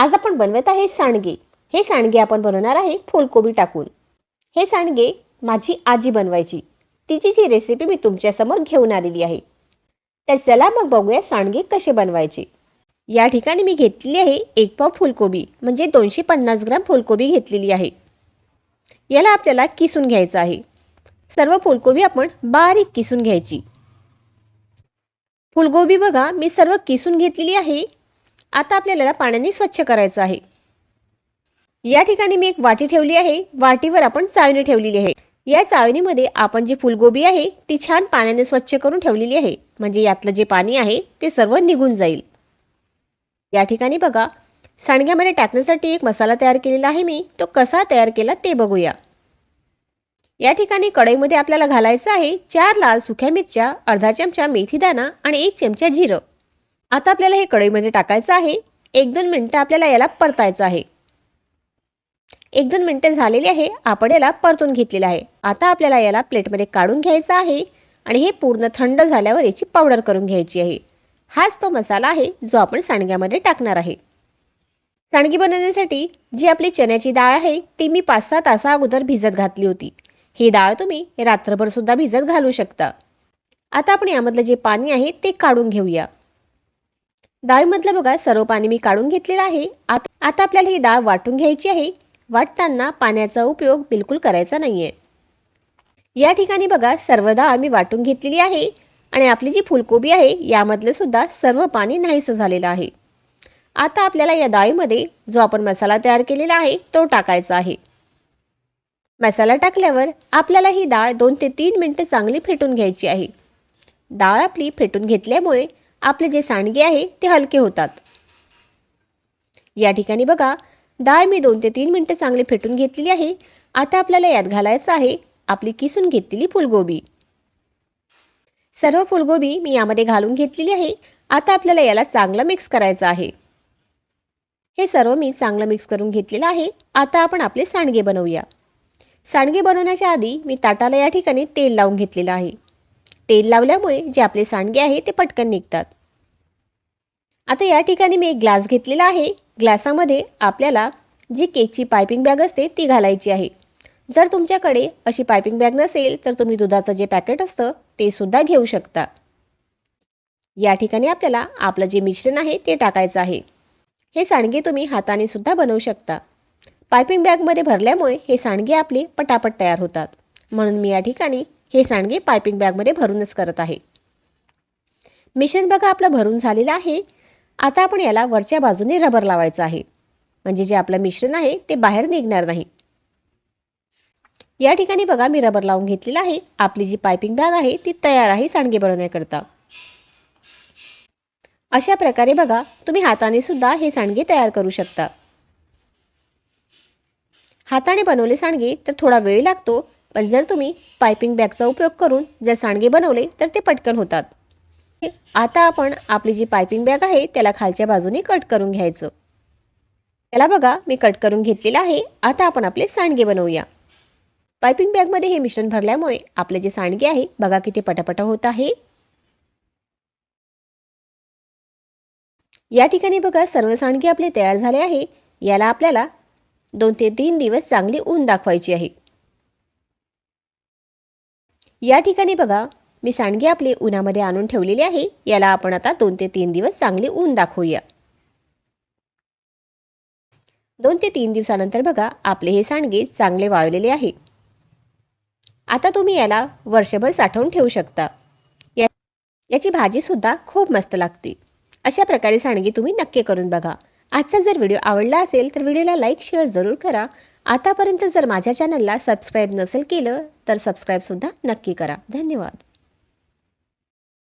आज आपण बनवत आहे सांडगे. हे सांडगे आपण बनवणार आहे फुलकोबी टाकून. हे सांडगे माझी आजी बनवायची. तिची जी रेसिपी मी तुमच्यासमोर घेऊन आलेली आहे. तर चला मग बघूया सांडगे कसे बनवायचे. या ठिकाणी मी घेतलेली आहे एक पाव फुलकोबी म्हणजे दोनशे पन्नास ग्राम फुलकोबी घेतलेली आहे. याला आपल्याला किसून घ्यायचं आहे. सर्व फुलकोबी आपण बारीक किसून घ्यायची. फुलकोबी बघा मी सर्व किसून घेतलेली आहे. आता आपल्याला पाण्याने स्वच्छ करायचं आहे. या ठिकाणी मी एक वाटी ठेवली आहे. वाटीवर आपण चाळणी ठेवलेली आहे. या चाळणीमध्ये आपण जी फुलगोबी आहे ती छान पाण्याने स्वच्छ करून ठेवलेली आहे. म्हणजे यातलं जे पाणी आहे ते सर्व निघून जाईल. या ठिकाणी बघा सांडग्यामध्ये टाकण्यासाठी एक मसाला तयार केलेला आहे मी. तो कसा तयार केला ते बघूया. या ठिकाणी कढईमध्ये आपल्याला घालायचं आहे चार लाल सुक्या मिरच्या अर्धा चमचा मेथीदाना आणि एक चमचा जिरं. आता आपल्याला हे कढईमध्ये म्हणजे टाकायचं आहे. एक दोन मिनटं आपल्याला याला परतायचं आहे. एक दोन मिनटं झालेली आहे. आपण याला परतून घेतलेलं आहे. आता आपल्याला याला प्लेटमध्ये काढून घ्यायचं आहे. आणि हे पूर्ण थंड झाल्यावर याची पावडर करून घ्यायची आहे. हाच तो मसाला आहे जो आपण सांडग्यामध्ये टाकणार आहे. सांडगी बनवण्यासाठी जी आपली चण्याची डाळ आहे ती मी पाच सहा तासा अगोदर भिजत घातली होती. ही डाळ तुम्ही रात्रभर सुद्धा भिजत घालू शकता. आता आपण यामधलं जे पाणी आहे ते काढून घेऊया. डाळीमधलं बघा सर्व पाणी मी काढून घेतलेलं आहे. आत आता आपल्याला ही डाळ वाटून घ्यायची आहे. वाटताना पाण्याचा उपयोग बिलकुल करायचा नाही आहे या ठिकाणी बघा सर्व डाळ मी वाटून घेतलेली आहे आणि आपली जी फुलकोबी आहे यामधलं सुद्धा सर्व पाणी नाहीसं झालेलं आहे. आता आपल्याला या डाळीमध्ये जो आपण मसाला तयार केलेला आहे तो टाकायचा आहे. मसाला टाकल्यावर आपल्याला ही डाळ दोन ते तीन मिनटं चांगली फेटून घ्यायची आहे. डाळ आपली फेटून घेतल्यामुळे आपले जे सांडगे आहे ते हलके होतात. या ठिकाणी बघा डाळ मी दोन ते तीन मिनटं चांगली फेटून घेतलेली आहे. आता आपल्याला यात घालायचं आहे आपली किसून घेतलेली फुलगोबी. सर्व फुलगोबी मी यामध्ये घालून घेतलेली आहे. आता आपल्याला याला चांगलं मिक्स करायचं आहे. हे सर्व मी चांगलं मिक्स करून घेतलेलं आहे. आता आपण आपले सांडगे बनवूया. सांडगे बनवण्याच्या आधी मी ताटाला या ठिकाणी तेल लावून घेतलेलं आहे. तेल लावल्यामुळे जे आपले सांडगे आहे ते पटकन निघतात. आता या ठिकाणी मी एक ग्लास घेतलेला आहे. ग्लासामध्ये आपल्याला जी केकची पायपिंग बॅग असते ती घालायची आहे. जर तुमच्याकडे अशी पायपिंग बॅग नसेल तर तुम्ही दुधाचं जे पॅकेट असतं ते सुद्धा घेऊ शकता. या ठिकाणी आपल्याला आपलं जे मिश्रण आहे ते टाकायचं आहे. हे सांडगे तुम्ही हाताने सुद्धा बनवू शकता. पायपिंग बॅगमध्ये भरल्यामुळे हे सांडगे आपले पटापट तयार होतात. म्हणून मी या ठिकाणी हे सांडगे पायपिंग बॅगमध्ये भरूनच करत आहे. मिश्रण बघा आपलं भरून झालेलं आहे. आता आपण याला वरच्या बाजूने रबर लावायचं आहे. म्हणजे जे आपलं मिश्रण आहे ते बाहेर निघणार नाही. या ठिकाणी बघा मी रबर लावून घेतलेला आहे. आपली जी पायपिंग बॅग आहे ती तयार आहे सांडगे बनवण्याकरता. अशा प्रकारे बघा तुम्ही हाताने सुद्धा हे सांडगे तयार करू शकता. हाताने बनवले सांडगे तर थोडा वेळ लागतो पण जर तुम्ही पायपिंग बॅगचा उपयोग करून जर सांडगे बनवले तर ते पटकन होतात. आता आपण आपली जी पायपिंग बॅग आहे त्याला खालच्या बाजूने कट करून घ्यायचं. त्याला बघा मी कट करून घेतलेलं आहे. आता आपण आपले सांडगे बनवूया. पायपिंग बॅगमध्ये हे मिश्रण भरल्यामुळे आपले जे सांडगे आहे बघा किती पटापटा होत आहे. या ठिकाणी बघा सर्व सांडगे आपले तयार झाले आहे. याला आपल्याला दोन ते तीन दिवस चांगली ऊन दाखवायची आहे. या ठिकाणी बघा मी सांडगे आपले उन्हामध्ये आणून ठेवलेले आहे. याला आपण आता दोन ते तीन दिवस चांगले ऊन दाखवूया. दोन ते तीन दिवसानंतर बघा आपले हे सांडगे चांगले वाळलेले आहे. आता तुम्ही याला वर्षभर साठवून ठेवू शकता. या याची भाजीसुद्धा खूप मस्त लागते. अशा प्रकारे सांडगे तुम्ही नक्की करून बघा. आजचा जर व्हिडिओ आवडला असेल तर व्हिडिओला लाईक शेअर जरूर करा. आतापर्यंत जर माझ्या चॅनलला सबस्क्राईब नसेल केलं तर सबस्क्राईबसुद्धा नक्की करा. धन्यवाद.